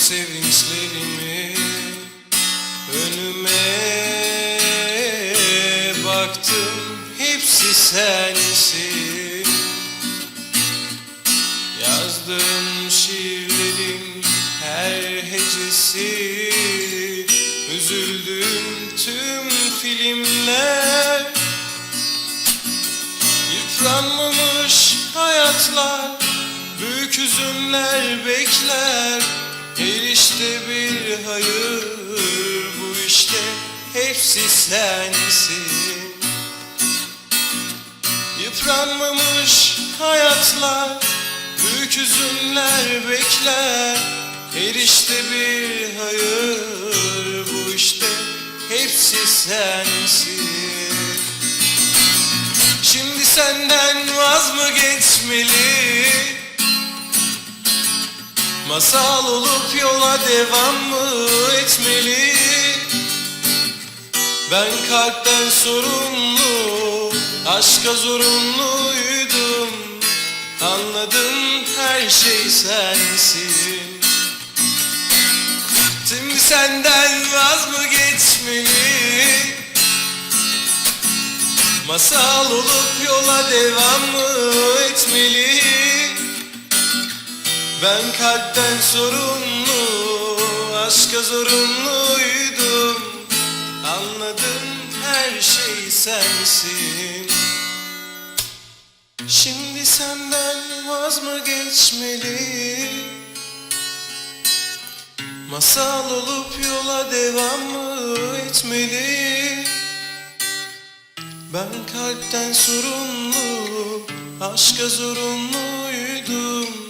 sevinçlerimi Önüme baktım hepsi sensin. Yazdığım şiirlerin her hecesi. Üzüldüğüm tüm filmler. Yıpranmamış hayatlar Büyük hüzünler bekler Her işte bir hayır Bu işte hepsi sensin. Yıpranmamış hayatlar Büyük hüzünler bekler. Her işte bir hayır Bu işte hepsi sensin. Şimdi senden vaz mı geçmeli Masal olup yola devam mı etmeli? Ben kalpten sorumlu Aşka zorunluydum. Anladım her şey sensin. Şimdi senden vaz mı geçmeli? Masal olup yola devam mı Ben kalpten sorumlu Aşka zorunluydum. Anladım her şey sensin. Şimdi senden vaz mı geçmeli? Masal olup yola devam mı etmeli? Ben kalpten sorumlu, aşka zorunluydum